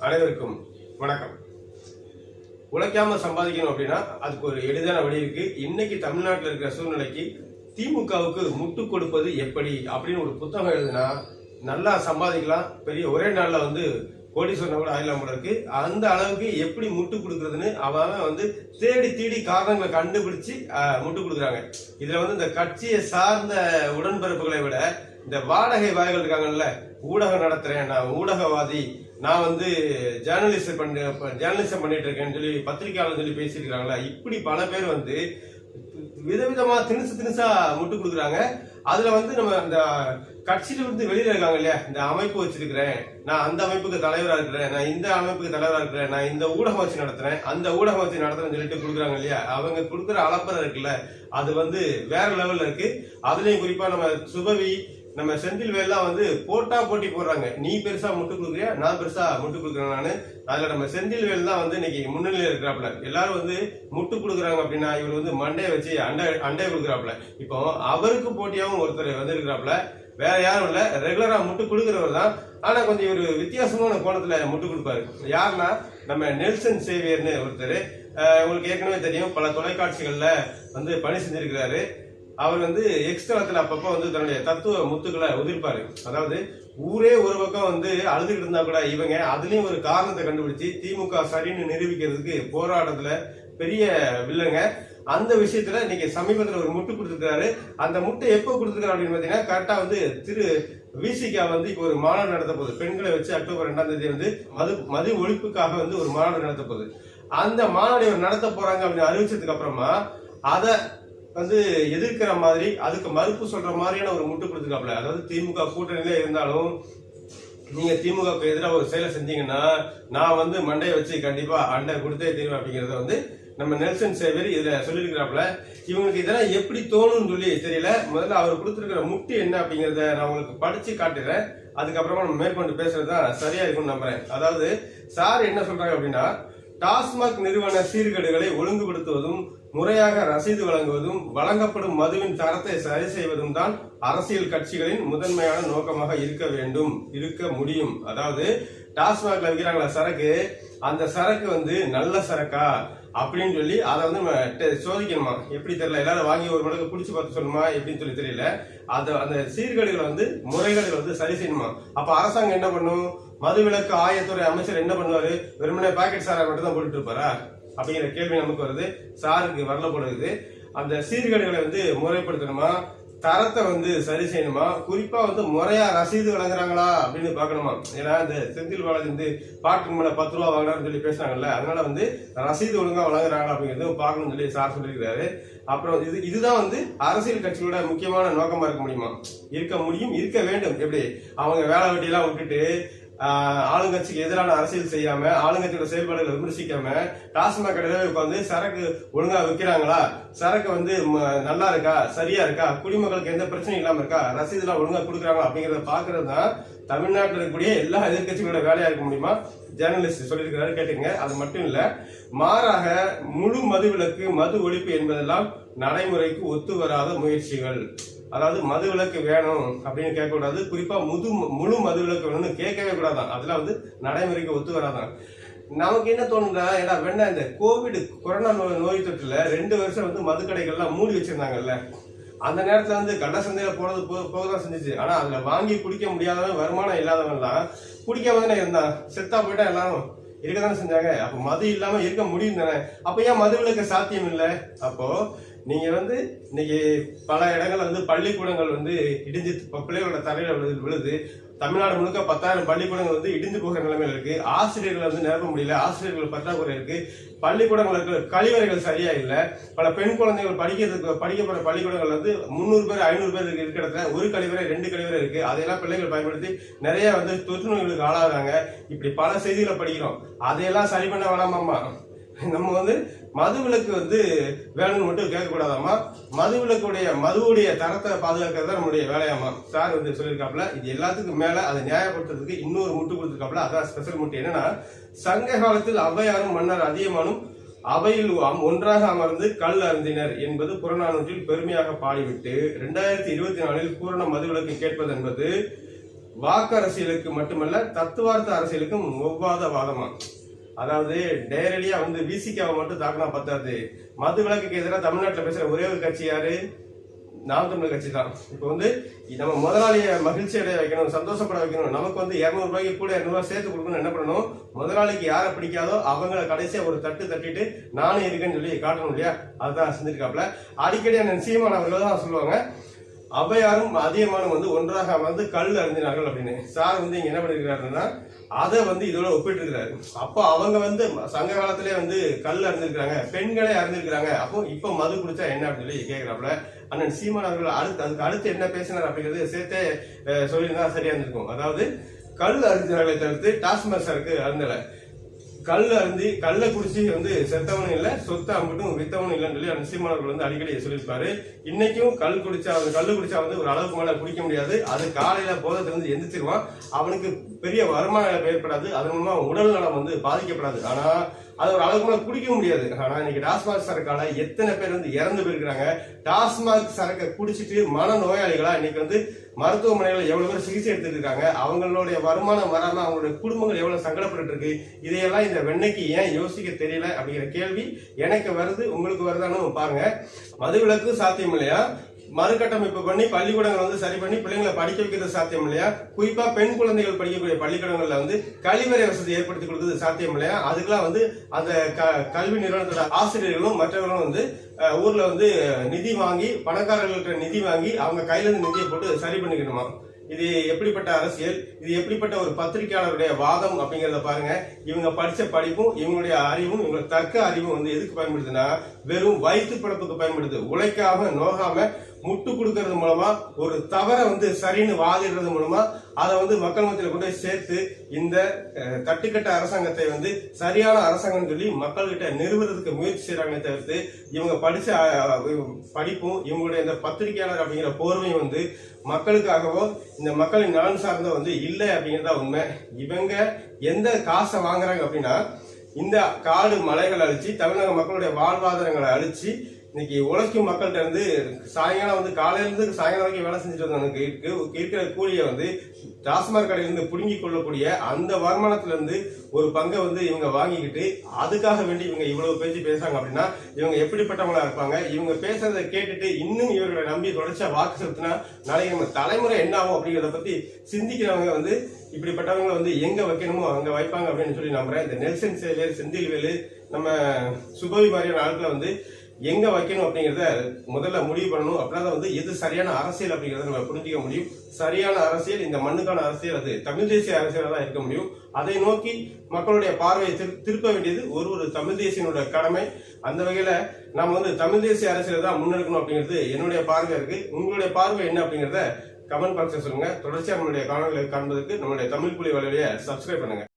அனைவருக்கும் வணக்கம். உழைக்காம சம்பாதிக்கணும் அப்படின்னா அதுக்கு ஒரு எளிதான வழி இருக்கு. இன்னைக்கு தமிழ்நாட்டில் இருக்கிற சூழ்நிலைக்கு திமுகவுக்கு முட்டு கொடுப்பது எப்படி அப்படின்னு ஒரு புத்தகம் எழுதுனா நல்லா சம்பாதிக்கலாம். பெரிய ஒரே நாள்ல வந்து கோடீஸ்வரன் கூட ஆயிலாம் கூட இருக்கு. அந்த அளவுக்கு எப்படி முட்டு கொடுக்கறதுன்னு அவன் வந்து தேடி தேடி காரணங்களை கண்டுபிடிச்சு ஆஹ், முட்டு கொடுக்குறாங்க. இதுல வந்து இந்த கட்சியை சார்ந்த உடன்பிறப்புகளை விட இந்த வாடகை வாய்கள் இருக்காங்கல்ல ஊடகம் நடத்துறேன் நான் ஊடகவாதி நான் வந்து ஜேர்னலிஸ்ட் பண்ண ஜேர்னலிசம் பண்ணிட்டு இருக்கேன்னு சொல்லி பத்திரிகையாளர் சொல்லி பேசியிருக்காங்களா இப்படி பல பேர் வந்து விதவிதமா திணுசு திணுசா முட்டு கொடுக்குறாங்க. அதுல வந்து நம்ம இந்த கட்சியில இருந்து வெளியில இருக்காங்க இல்லையா இந்த அமைப்பு வச்சிருக்கிறேன் நான் அந்த அமைப்புக்கு தலைவரா இருக்கிறேன் நான் இந்த அமைப்புக்கு தலைவரா இருக்கிறேன் நான் இந்த ஊடகம் வச்சு நடத்துறேன் அந்த ஊடகம் வச்சு நடத்துறேன்னு சொல்லிட்டு கொடுக்குறாங்க இல்லையா அவங்க கொடுக்குற அலப்பறை இருக்குல்ல அது வந்து வேற லெவல்ல இருக்கு. அதுலயும் குறிப்பா நம்ம சுபவி நம்ம செந்தில் வேலாம் வந்து போட்டா போட்டி போடுறாங்க. நீ பெருசா முட்டு கொடுக்குறியா நான் பெருசா முட்டு கொடுக்குறேன் நானு. அதுல நம்ம செந்தில் வேல் தான் வந்து இன்னைக்கு முன்னிலையில் இருக்கிறாப்ல எல்லாரும் வந்து முட்டு கொடுக்குறாங்க அப்படின்னா இவர் வந்து மண்டையை வச்சு அண்டை அண்டை கொடுக்குறாப்ல இப்போ அவருக்கு போட்டியாகவும் ஒருத்தர் வந்திருக்கிறாப்ல வேற யாரும் இல்ல. ரெகுலரா முட்டு கொடுக்குறவர் தான். ஆனா கொஞ்சம் இவர் வித்தியாசமான கோணத்துல முட்டு கொடுப்பாரு. யாருன்னா நம்ம நெல்சன் சேவியர்னு ஒருத்தர். உங்களுக்கு ஏற்கனவே தெரியும். பல தொலைக்காட்சிகள்ல வந்து பணி செஞ்சிருக்கிறாரு. அவர் வந்து எக்ஸ்தலத்துல அப்பப்ப வந்து தன்னுடைய தத்துவ முத்துக்களை உதிர்ப்பாரு. அதாவது ஊரே ஒரு பக்கம் வந்து அழுதுகிட்டு இருந்தா கூட இவங்க அதுலயும் ஒரு காரணத்தை கண்டுபிடிச்சு திமுக சரின்னு நிரூபிக்கிறதுக்கு போராட்டத்துல பெரிய வில்லங்க. அந்த விஷயத்துல இன்னைக்கு சமீபத்துல ஒரு முட்டு கொடுத்துருக்காரு அந்த முட்டை எப்போ கொடுத்துருக்காரு அப்படின்னு பாத்தீங்கன்னா கரெக்டா வந்து திரு விசிகா வந்து இப்போ ஒரு மாநாடு நடத்த போகுது. பெண்களை வச்சு அக்டோபர் ரெண்டாம் தேதி வந்து மது மது ஒழிப்புக்காக வந்து ஒரு மாநாடு நடத்த போகுது. அந்த மாநாடு நடத்த போறாங்க அப்படின்னு அறிவிச்சதுக்கு அப்புறமா அதை வந்து எதிர்க்கிற மாதிரி அதுக்கு மறுப்பு சொல்ற மாதிரியான ஒரு முட்டு கொடுத்துருக்காப்ல அதாவது திமுக கூட்டணியில இருந்தாலும் நீங்க திமுகவுக்கு எதிராக ஒரு செயலை செஞ்சீங்கன்னா நான் வந்து மண்டையை வச்சு கண்டிப்பா அண்டை கொடுத்தே தீர்வேன் அப்படிங்கறத வந்து நம்ம நெல்சன் சேவர் இதுல சொல்லியிருக்கிறாப்ல இவங்களுக்கு இதெல்லாம் எப்படி தோணும்னு சொல்லி தெரியல. முதல்ல அவர் கொடுத்துருக்கிற முட்டு என்ன அப்படிங்கறத நான் உங்களுக்கு படிச்சு காட்டுறேன் அதுக்கப்புறமா நம்ம மேற்கொண்டு பேசுறது தான் சரியா இருக்கும்னு நம்புறேன். அதாவது சார் என்ன சொல்றாங்க அப்படின்னா டாஸ்மாக் நிறுவன சீர்கேடுகளை ஒழுங்குபடுத்துவதும் முறையாக ரசீது வழங்குவதும் வழங்கப்படும் மதுவின் தரத்தை சரி செய்வதும் தான் அரசியல் கட்சிகளின் முதன்மையான நோக்கமாக இருக்க வேண்டும் இருக்க முடியும். அதாவது டாஸ்மாக்ல விற்கிறாங்களா சரக்கு. அந்த சரக்கு வந்து நல்ல சரக்கா? அப்படின்னு சொல்லி அதை வந்து நம்ம சோதிக்கணுமா? எப்படி தெரியல. எல்லாரும் வாங்கி ஒரு மடங்கு பிடிச்சி பார்த்து சொல்லணுமா? எப்படின்னு சொல்லி தெரியல. அதை அந்த சீர்கேடுகளை வந்து முறைகளை வந்து சரி செய்யணுமா? அப்ப அரசாங்கம் என்ன பண்ணும்? மதுவிலக்கு ஆயத்துறை அமைச்சர் என்ன பண்ணுவாரு? வெறுமனே பாக்கெட் சாரா மட்டும் தான் போட்டுட்டு இருப்பாரா அப்படிங்கிற கேள்வி நமக்கு வருது. சாருக்கு வரல போடுது அந்த சீர்கேடுகளை வந்து முறைப்படுத்தணுமா? தரத்தை வந்து சரி செய்யணுமா? குறிப்பா வந்து முறையா ரசீது வழங்குறாங்களா அப்படின்னு பார்க்கணுமா? ஏன்னா இந்த செந்தில் பாலாஜி வந்து பாட்டுக்கு மேல பத்து ரூபா வாங்கினாருன்னு சொல்லி பேசுறாங்கல்ல அதனால வந்து ரசீது ஒழுங்கா வழங்குறாங்களா அப்படிங்கிறது பார்க்கணும்னு சொல்லி சார் சொல்லியிருக்காரு அப்புறம் இது இதுதான் வந்து அரசியல் கட்சிகளோட முக்கியமான நோக்கமா இருக்க முடியுமா? இருக்க முடியும் இருக்க வேண்டும். எப்படி? அவங்க வேலை வெட்டியெல்லாம் விட்டுட்டு ஆளுங்கட்சிக்கு எதிரான அரசியல் செய்யாம ஆளுங்கட்சியோட செயல்பாடுகளை விமர்சிக்காம டாஸ்மாக் கடையில உட்காந்து சரக்கு ஒழுங்கா விற்கிறாங்களா சரக்கு வந்து ம- நல்லா இருக்கா? சரியா இருக்கா? குடிமக்களுக்கு எந்த பிரச்சனையும் இல்லாம இருக்கா? ரசீதுலாம் ஒழுங்கா கொடுக்குறாங்களா? அப்படிங்கறத பாக்குறது தான் தமிழ்நாட்டில் இருக்கக்கூடிய எல்லா எதிர்க்கட்சிகளோட வேலையா இருக்க முடியுமா? ஜேர்னலிஸ்ட் சொல்லியிருக்கிறாரு கேட்டுங்க அது மட்டும் இல்ல மாறாக முழு மதுவிலக்கு மது ஒழிப்பு என்பதெல்லாம் நடைமுறைக்கு ஒத்து வராத முயற்சிகள். அதாவது மது விலக்கு வேணும் அப்படின்னு கேட்கக்கூடாது. குறிப்பா முது முழு மது விலக்கு வேணும்னு கேட்கவே கூடாதான். அதெல்லாம் வந்து நடைமுறைக்கு ஒத்து வராதான். நமக்கு என்ன தோணுதா ஏன்னா வேணா இந்த கோவிட் கொரோனா நோய் நோய் தொற்றுல ரெண்டு வருஷம் வந்து மது கடைகள்லாம் மூடி வச்சிருந்தாங்கல்ல. அந்த நேரத்துல வந்து கள்ள சந்தையில போறது போக போகதான் செஞ்சுச்சு. ஆனா அதுல வாங்கி குடிக்க முடியாதவன் வருமானம் இல்லாதவன்லாம் குடிக்காம தானே இருந்தான் செத்தா போயிட்டா எல்லாரும் இருக்கதானே செஞ்சாங்க. அப்ப மது இல்லாம இருக்க முடியும் தானே. அப்ப ஏன் மது விலக்கு சாத்தியம் இல்லை? அப்போ நீங்கள் வந்து இன்னைக்கு பல இடங்கள்ல வந்து பள்ளிக்கூடங்கள் வந்து இடிஞ்சு பிள்ளைகளோட தலையில் விழுது விழுது. தமிழ்நாடு முழுக்க பத்தாயிரம் பள்ளிக்கூடங்கள் வந்து இடிஞ்சு போகிற நிலைமையில் இருக்கு. ஆசிரியர்கள் வந்து நிரப்ப முடியல. ஆசிரியர்கள் பற்றாக்குறை இருக்கு. பள்ளிக்கூடங்கள் இருக்கிற கழிவறைகள் சரியா இல்லை. பல பெண் குழந்தைகள் படிக்கிறதுக்கு படிக்க போற பள்ளிக்கூடங்கள் வந்து முந்நூறு பேர் ஐநூறு பேர் இருக்கு இருக்கிற இடத்துல. ஒரு கழிவறை ரெண்டு கழிவறை இருக்கு. அதையெல்லாம் பிள்ளைகள் பயன்படுத்தி நிறைய வந்து தொற்று நோய்களுக்கு ஆளாகிறாங்க. இப்படி பல செய்திகளை படிக்கிறோம். அதையெல்லாம் சரி பண்ண வேணாமாம்மா. நம்ம வந்து மதுவிலக்கு வந்து வேணும்னு மட்டும் கேட்கக்கூடாதாம்மா? மதுவிலக்குடைய மதுவுடைய தரத்தை பாதுகாக்கிறது தான் நம்முடைய வேலையாமா சார் வந்து சொல்லியிருக்காப்புல இது எல்லாத்துக்கும் மேல அதை நியாயப்படுத்துறதுக்கு இன்னொரு முட்டு கொடுத்துருக்காப்புல அதான் ஸ்பெஷல் முட்டு. என்னன்னா சங்க காலத்தில் அவ்வையாரும் மன்னர் அதியமானும் அவையில் அம்- ஒன்றாக அமர்ந்து கல் அருந்தினர் என்பது புறநானூற்றில் பெருமையாக பாடிவிட்டு இரண்டாயிரத்தி இருபத்தி நாலில் பூரண மதுவிலக்கு கேட்பது என்பது வாக்கு அரசியலுக்கு மட்டுமல்ல தத்துவார்த்த அரசியலுக்கும் ஒவ்வாத வாதமா அதாவது நேரடியா வந்து விசிகாவை மட்டும் தாக்கினா பத்தாது. மது விலக்குக்கு எதிராக தமிழ்நாட்டில் பேசுற ஒரே ஒரு கட்சி யாரு? நாம் தமிழர் கட்சி தான். இப்போ வந்து நம்ம முதலாளியை மகிழ்ச்சி அடைய வைக்கணும் சந்தோஷப்பட வைக்கணும். நமக்கு வந்து இரநூறு ரூபாய்க்கு கூட இரநூறுவா சேர்த்து கொடுக்கணும் என்ன பண்ணணும்? முதலாளிக்கு யாரை பிடிக்காதோ அவங்கள கடைசியாக ஒரு தட்டு தட்டிட்டு நானும் இருக்கேன்னு சொல்லி காட்டணும் இல்லையா? அதுதான் செஞ்சிருக்காப்ல அடிக்கடி அந்த சீமான் அவர்கள் தான் சொல்லுவாங்க அவ்வையாரும் அதியமானும் வந்து ஒன்றாக அமர்ந்து கல் அறிஞ்சினார்கள் அப்படின்னு. சார் வந்து இங்க என்ன பண்ணிருக்கிறாருன்னா அதை வந்து இதோட ஒப்பிட்டு இருக்கிறாரு அப்போ அவங்க வந்து சங்க காலத்திலே வந்து கல் அறிஞ்சிருக்கிறாங்க பெண்களே அறிஞ்சிருக்கிறாங்க அப்போ இப்போ மது குடிச்சா என்ன அப்படின்னு சொல்லி கேட்கிறாப்புல அண்ணன் சீமான் அவர்கள் அடுத்து அதுக்கு அடுத்து என்ன பேசினார் அப்படிங்கிறது சேர்த்தே சொல்லியிருந்தா சரியா இருந்திருக்கும். அதாவது கல் அறிஞர்களை தவிர்த்து டாஸ்மாக் சரக்கு அருந்தலை. கல் அருந்தி கல்லை குடிச்சு வந்து செத்தவனும் இல்ல சொத்தை அம்பிட்டும் வித்தவனும் இல்லைன்னு சொல்லி அந்த சீமானவர்கள் வந்து அடிக்கடி சொல்லியிருப்பாரு. இன்னைக்கும் கல் குடிச்சா வந்து கல் குடிச்சா வந்து ஒரு அளவுக்கு மேல குடிக்க முடியாது. அது காலையில போதத்துல இருந்து எந்திரிச்சிருவான். அவனுக்கு பெரிய வருமான ஏற்படாது. அதன் மூலமா உடல் நலம் வந்து பாதிக்கப்படாது. ஆனா அது ஒரு அளவு கூட குடிக்க முடியாது. ஆனா இன்னைக்கு டாஸ்மாக் சரக்கால எத்தனை பேர் வந்து இறந்து போயிருக்கிறாங்க. டாஸ்மாக் சரக்கை குடிச்சிட்டு மன நோயாளிகளா இன்னைக்கு வந்து மருத்துவமனைகள் எவ்வளவு பேர் சிகிச்சை எடுத்துட்டு இருக்காங்க. அவங்களுடைய வருமானம் வராம அவங்களுடைய குடும்பங்கள் எவ்வளவு சங்கடப்பட்டு இருக்கு. இதையெல்லாம் இந்த வெண்ணைக்கு ஏன் யோசிக்க தெரியல அப்படிங்கிற கேள்வி எனக்கு வருது உங்களுக்கு வருதான்னு பாருங்க. மதுவிலக்கு சாத்தியம் இல்லையா? மறுகட்டமைப்பு பண்ணி பள்ளிக்கூடங்கள் வந்து சரி பண்ணி பிள்ளைங்களை படிக்க வைக்கிறது சாத்தியம் இல்லையா? குறிப்பா பெண் குழந்தைகள் படிக்கக்கூடிய பள்ளிக்கூடங்கள்ல வந்து கழிவறை வசதி ஏற்படுத்தி கொடுக்கிறது சாத்தியம் இல்லையா? அதுக்கெல்லாம் வந்து அந்த க- கல்வி நிறுவனத்தோட ஆசிரியர்களும் மற்றவர்களும் வந்து ஊர்ல வந்து நிதி வாங்கி பணக்காரர்கள்ட்ட நிதி வாங்கி அவங்க கையில இருந்து நிதியை போட்டு சரி பண்ணிக்கணுமா? இது எப்படிப்பட்ட அரசியல்? இது எப்படிப்பட்ட ஒரு பத்திரிகையாளருடைய வாதம் அப்படிங்கிறத பாருங்க. இவங்க படிச்ச படிப்பும் இவங்களுடைய அறிவும் இவங்க தர்க்க அறிவும் வந்து எதுக்கு பயன்படுதுன்னா வெறும் வயிற்று பிழப்புக்கு பயன்படுது. உழைக்காம நோகாம முட்டு கொடுக்கறது மூலமா ஒரு தவறை வந்து சரின்னு வாதிடுறது மூலமா அதை வந்து மக்கள் மத்தியில் கொண்டு போய் சேர்த்து இந்த கட்டுக்கட்ட அரசாங்கத்தை வந்து சரியான அரசாங்கம் சொல்லி மக்கள்கிட்ட நிறுவுறதுக்கு முயற்சி செய்யறாங்களே தவிர்த்து இவங்க படிச்ச படிப்பும் இவங்களுடைய இந்த பத்திரிகையாளர் அப்படிங்கிற போர்வையும் வந்து மக்களுக்காகவோ இந்த மக்களின் நலன் சார்ந்த வந்து இல்லை அப்படிங்கிறதா உண்மை. இவங்க எந்த காசை வாங்குறாங்க அப்படின்னா இந்த காடு மலைகளை அழிச்சு தமிழக மக்களுடைய வாழ்வாதாரங்களை அழிச்சு இன்னைக்கு உழைக்கும் மக்கள்கிட்ட இருந்து சாயங்காலம் வந்து காலையிலேருந்து சாயங்காலம் வரைக்கும் வேலை செஞ்சுட்டு வந்தவனுக்கு இருக்கு- இருக்கிற கூலியை வந்து டாஸ்மாக் கடையிலிருந்து இருந்து கொள்ளக்கூடிய அந்த வருமானத்துலேருந்து ஒரு பங்கை வந்து இவங்க வாங்கிக்கிட்டு அதுக்காக வேண்டி இவங்க இவ்வளவு பேச்சு பேசுறாங்க அப்படின்னா இவங்க எப்படிப்பட்டவங்களா இருப்பாங்க? இவங்க பேசுறதை கேட்டுட்டு இன்னும் இவர்களை நம்பி தொடர்ச்சியா வாக்கு செலுத்தினா நாளைக்கு நம்ம தலைமுறை என்ன ஆகும் அப்படிங்கிறத பத்தி சிந்திக்கிறவங்க வந்து இப்படிப்பட்டவங்களை வந்து எங்க வைக்கணுமோ அங்க வைப்பாங்க அப்படின்னு சொல்லி நம்புறேன். இந்த நெல்சன் சேவியர் செந்தில்வேலு நம்ம சுபவி மாதிரியான ஆட்களை வந்து எங்க வைக்கணும் அப்படிங்கறத முதல்ல முடிவு பண்ணணும். அப்படின்னா வந்து எது சரியான அரசியல் அப்படிங்கறத நம்ம புரிஞ்சுக்க முடியும். சரியான அரசியல் இந்த மண்ணுக்கான அரசியல் அது தமிழ் தேசிய அரசியலாக தான் இருக்க முடியும். அதை நோக்கி மக்களுடைய பார்வையை திரு- திருப்ப வேண்டியது ஒரு ஒரு தமிழ் தேசியனோட கடமை. அந்த வகையில நாம் வந்து தமிழ் தேசிய அரசியலை தான் முன்னெடுக்கணும் அப்படிங்கிறது என்னுடைய பார்வை இருக்கு. உங்களுடைய பார்வை என்ன அப்படிங்கறத கமெண்ட் பாக்ஸ்ல சொல்லுங்க. தொடர்ச்சியாக நம்மளுடைய காணொலிகளை காண்பதற்கு நம்மளுடைய தமிழ் புலி வலையை சப்ஸ்கிரைப் பண்ணுங்க.